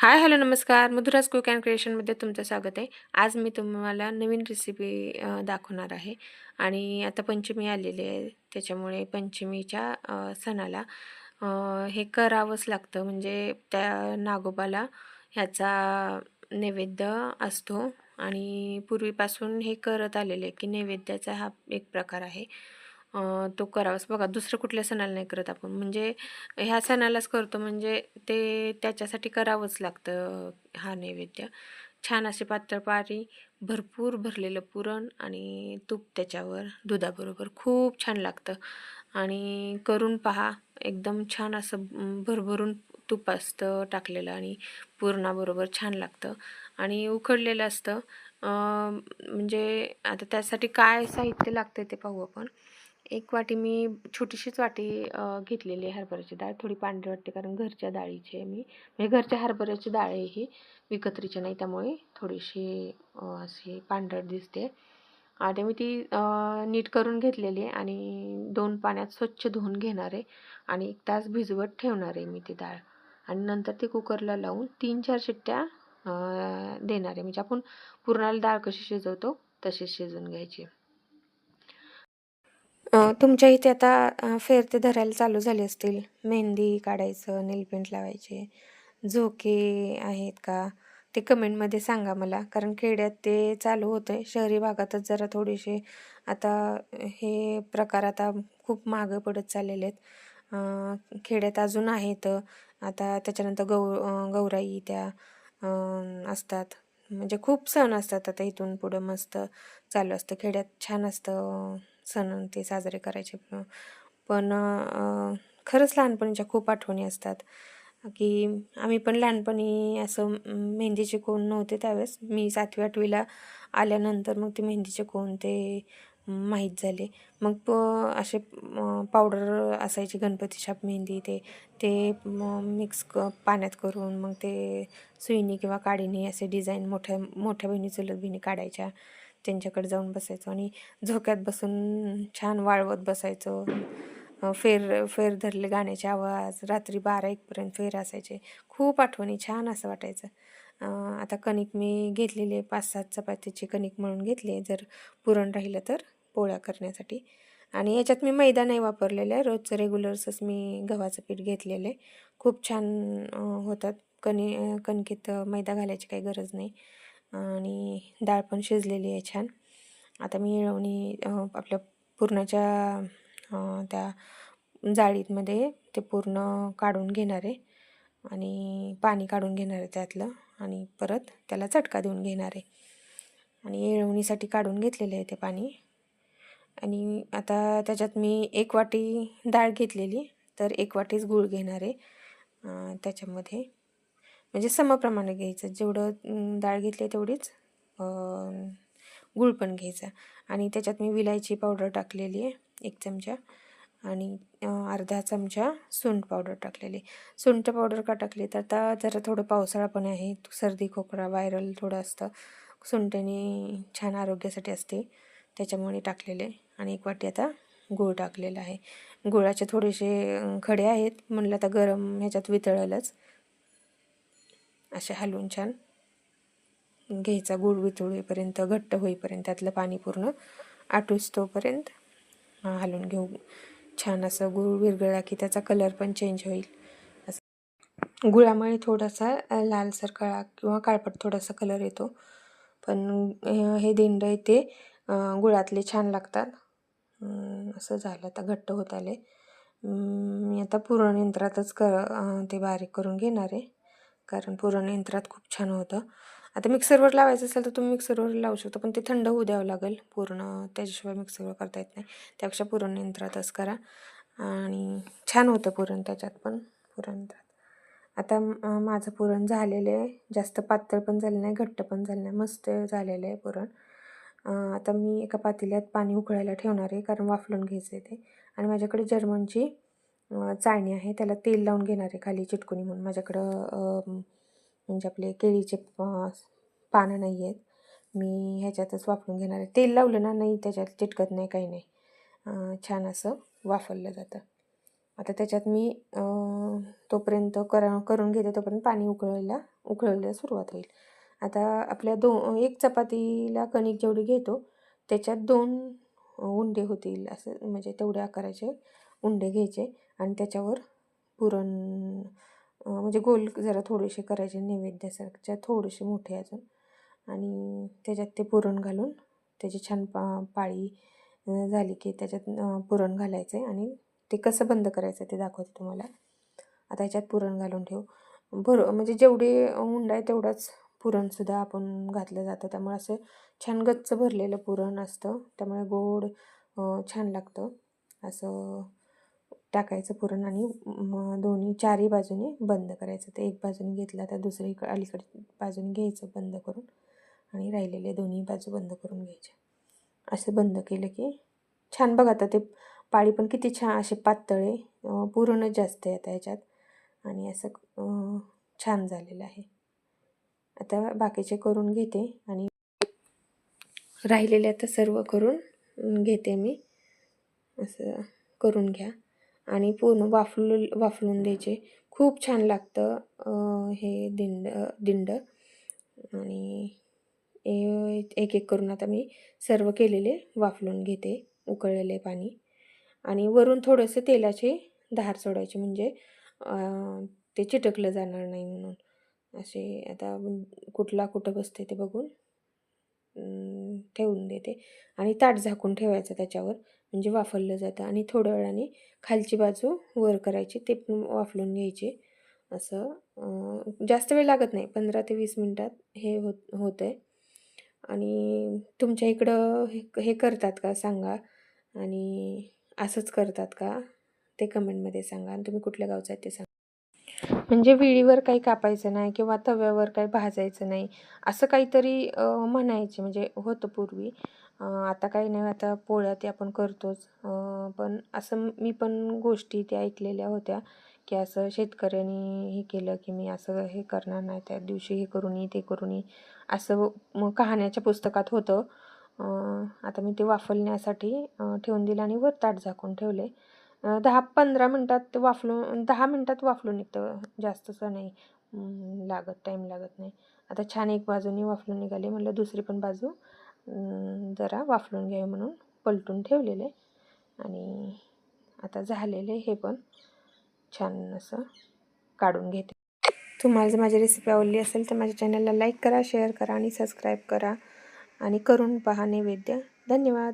Hi hello नमस्कार. Madhuraj cook and क्रिएशनमध्ये तुमचं स्वागत आहे. आज मी तुम्हाला नवीन रेसिपी दाखवणार आहे. आणि आता पंचमी आलेली आहे. त्याच्यामुळे पंचमीच्या सणाला हे करावंच लागतं. म्हणजे त्या नागोबाला ह्याचा नैवेद्य असतो. आणि पूर्वीपासून हे करत आलेले आहे की नैवेद्याचा हा एक प्रकार आहे. तो करावाच. बघा दुसरं कुठल्या सणाला नाही करत आपण. म्हणजे ह्या सणालाच करतो. म्हणजे ते त्याच्यासाठी करावंच लागतं हा नैवेद्य. छान अशी पातळ पारी भरपूर भरलेलं पुरण आणि तूप त्याच्यावर दुधाबरोबर खूप छान लागतं. आणि करून पहा एकदम छान असं भरभरून तूप असतं टाकलेलं आणि पुरणाबरोबर छान लागतं. आणि उकडलेलं असतं. म्हणजे आता त्यासाठी काय साहित्य लागतं ते पाहू आपण. एक वाटी मी छोटीशीच वाटी घेतलेली आहे हरभऱ्याची डाळ. थोडी पांढरी वाटते कारण घरच्या डाळीची आहे मी. म्हणजे घरच्या हरभऱ्याची डाळ आहे ही विकत्रीची नाही त्यामुळे थोडीशी अशी पांढरट दिसते. आणि मी ती नीट करून घेतलेली आहे आणि दोन पाण्यात स्वच्छ धुवून घेणार आहे आणि एक तास भिजवत ठेवणार आहे मी ती डाळ. आणि नंतर ती कुकरला लावून तीन चार शिट्ट्या देणार आहे. म्हणजे आपण पुरणाला डाळ कशी शिजवतो तशीच शिजवून घ्यायची. तुमच्या इथे आता फेरते धरायला चालू झाले असतील. मेहंदी काढायचं नेलपेंट लावायचे. झोके आहेत का? ते कमेंटमध्ये सांगा मला. कारण खेड्यात ते चालू होतं आहे शहरी भागातच जरा थोडेसे आता हे प्रकार आता खूप मागं पडत चाललेले आहेत. खेड्यात अजून आहेत. आता त्याच्यानंतर गौ गौराई त्या असतात. म्हणजे खूप सण असतात आता इथून पुढं मस्त चालू असतं. खेड्यात छान असतं. सण ते साजरे करायचे. पण खरंच लहानपणीच्या खूप आठवणी असतात. की आम्ही पण लहानपणी असं मेहंदीचे कोण नव्हते त्यावेळेस. मी सातवी आठवीला आल्यानंतर मग ते मेहंदीचे कोण ते माहीत झाले. मग प असे पावडर असायची गणपती छाप मेहंदी ते ते मिक्स क पाण्यात करून मग ते सुईनी किंवा काडीनी असे डिझाईन मोठ्या मोठ्या बहिणी चुलत बहिणी काढायच्या. त्यांच्याकडे जाऊन बसायचो आणि झोक्यात बसून छान वाळवत बसायचो. फेर फेर धरले गाण्याचे आवाज रात्री बारा एकपर्यंत फेर असायचे. खूप आठवणी छान असं वाटायचं. आता कणिक मी घेतलेली आहे पाच सात चपातीची कणिक म्हणून घेतली आहे जर पुरण राहिलं तर पोळ्या करण्यासाठी. आणि याच्यात मी मैदा नाही वापरलेलं आहे रोजचं रेग्युलर्सच मी गव्हाचं पीठ घेतलेलं आहे. खूप छान होतात. कणी कणकेत मैदा घालायची काही गरज नाही. आणि डाळ पण शिजलेली आहे छान. आता मी येळवणी आपल्या पूर्णाच्या त्या जाळीमध्ये ते पूर्ण काढून घेणार आहे. आणि पाणी काढून घेणार आहे त्यातलं आणि परत त्याला चटका देऊन घेणार आहे. आणि येळवणीसाठी काढून घेतलेलं आहे ते पाणी. आणि आता त्याच्यात मी एक वाटी डाळ घेतलेली तर एक वाटीच गूळ घेणार आहे त्याच्यामध्ये. म्हणजे समप्रमाणे घ्यायचं. जेवढं डाळ घेतली आहे तेवढीच गूळ पण घ्यायचा. आणि त्याच्यात मी विलायची पावडर टाकलेली आहे एक चमचा. आणि अर्धा चमचा सुंठ पावडर टाकलेली सुंठ पावडर का टाकली? तर आता जरा थोडं पावसाळा पण आहे. सर्दी खोकला व्हायरल थोडं असतं. सुंठेने छान आरोग्यासाठी असते. त्याच्यामुळे टाकलेले आणि एक वाटी आता गूळ टाकलेला आहे. गुळाचे थोडेसे खडे आहेत. म्हणलं आता गरम ह्याच्यात वितळलंच. असे हलवून छान घ्यायचा गुळ वितळेपर्यंत घट्ट होईपर्यंत त्यातलं पाणी पूर्ण आटूस तोपर्यंत हलवून घेऊ. छान असं गूळ विरघळला की त्याचा कलर पण चेंज होईल. असं गुळामुळे थोडासा लालसर काळा किंवा काळपट थोडासा कलर येतो. पण हे दिंड ते गुळातले छान लागतात. असं झालं आता घट्ट होत आले मी आता पूर्ण यंत्रातच कर ते बारीक करून घेणार आहे. कारण पुरण यंत्रात खूप छान होतं. आता मिक्सरवर लावायचं असेल तर तुम्ही मिक्सरवर लावू शकता पण ते थंड होऊ द्यावं लागेल. पूर्ण त्याच्याशिवाय मिक्सरवर करता येत नाही. त्यापेक्षा पुरण यंत्रातच करा. आणि छान होतं पुरण त्याच्यात पण पुरण यंत्रात. आता माझं पुरण झालेलं आहे. जास्त पातळ पण झालं नाही घट्ट पण झालं नाही. मस्त झालेलं आहे पुरण. आता मी एका पातेल्यात पाणी उकळायला ठेवणार आहे कारण वाफलून घ्यायचं आहे ते. आणि माझ्याकडे जर्मनची चाळणी आहे त्याला तेल लावून घेणार आहे खाली चिटकुनी म्हणून. माझ्याकडं म्हणजे आपले केळीचे पानं नाही आहेत. मी ह्याच्यातच वापरून घेणार आहे. तेल लावलं ना नाही त्याच्यात चिटकत नाही काही नाही. छान असं वाफरलं जातं. आता त्याच्यात मी तोपर्यंत करा करून घेते तोपर्यंत पाणी उकळायला उकळायला सुरुवात होईल. आता आपल्या दो एक चपातीला कणिक जेवढी घेतो त्याच्यात दोन उंडे होतील असं म्हणजे तेवढ्या आकाराचे. उंडे घ्यायचे आणि त्याच्यावर पुरण म्हणजे गोल जरा थोडेसे करायचे नैवेद्यासारख्या थोडेसे मोठे अजून. आणि त्याच्यात ते पुरण घालून त्याची छान पा पाळी झाली की त्याच्यात पुरण घालायचं आहे आणि ते कसं बंद करायचं ते दाखवते तुम्हाला. आता याच्यात पुरण घालून ठेव. भर म्हणजे जेवढे उंडा आहे तेवढाच पुरणसुद्धा आपण घातलं जातं. त्यामुळे असं छान गच्च भरलेलं पुरण असतं. त्यामुळे गोड छान लागतं. असं टाकायचं पुरण आणि दोन्ही चारही बाजूने बंद करायचं. ते एक बाजूने घेतलं तर दुसरी अलीकडे बाजूने घ्यायचं बंद करून आणि राहिलेले दोन्ही बाजू बंद करून घ्यायचे. असं बंद केलं की छान. बघा आता ते पाळी पण किती छान असे पातळे अं, पुरणच जास्त आहे आता याच्यात आणि असं छान झालेलं आहे. आता बाकीचे करून घेते आणि राहिलेले आता सर्व करून घेते मी. असं करून घ्या. आणि पूर्ण वाफलू वाफलून द्यायचे. खूप छान लागतं हे दिंड दिंड. आणि एक एक करून आता मी सर्व केलेले वाफलून घेते उकळलेले पाणी. आणि वरून थोडंसं तेलाचे धार सोडायचे म्हणजे ते चिटकलं जाणार नाही म्हणून. असे आता कुठला कुठं बसते ते बघून ठेवून देते. आणि ताट झाकून ठेवायचं त्याच्यावर. म्हणजे वाफरलं जातं आणि थोड्या वेळाने खालची बाजू वर करायची ते पण वाफलून घ्यायचे. असं जास्त वेळ लागत नाही पंधरा ते वीस मिनटात हे होत होतं आहे आणि तुमच्या इकडं हे हे करतात का सांगा? आणि असंच करतात का? ते कमेंटमध्ये सांगा आणि तुम्ही कुठल्या गावचं आहे ते सांगा. म्हणजे विळीवर काही कापायचं नाही किंवा तव्यावर काही भाजायचं नाही असं काहीतरी म्हणायचे म्हणजे होतं पूर्वी. आता काही नाही आता पोळ्या ते आपण करतोच. पण असं मी पण गोष्टी त्या ऐकलेल्या होत्या की असं शेतकऱ्यांनी हे केलं की मी असं हे करणार नाही त्या दिवशी हे करून ये ते करून ये. असं मग कहाण्याच्या पुस्तकात होतं. आता मी ते वाफलण्यासाठी ठेवून दिलं आणि वर ताट झाकून ठेवले. दहा पंधरा मिनटात ते वाफलून दहा मिनटात वाफलून निघतं. जास्तचं नाही. लागत टाईम लागत नाही. आता छान एक बाजूनी वाफलून निघाले. म्हटलं दुसरी पण बाजू. जरा वाफलून घ्यावे म्हणून पलटून ठेवलेले. आणि आता झालेले हे पण छान असं काढून घेते. तुम्हाला जर माझी रेसिपी आवडली असेल तर माझ्या चॅनलला लाईक करा शेअर करा आणि सबस्क्राईब करा. आणि करून पहा नैवेद्य. धन्यवाद.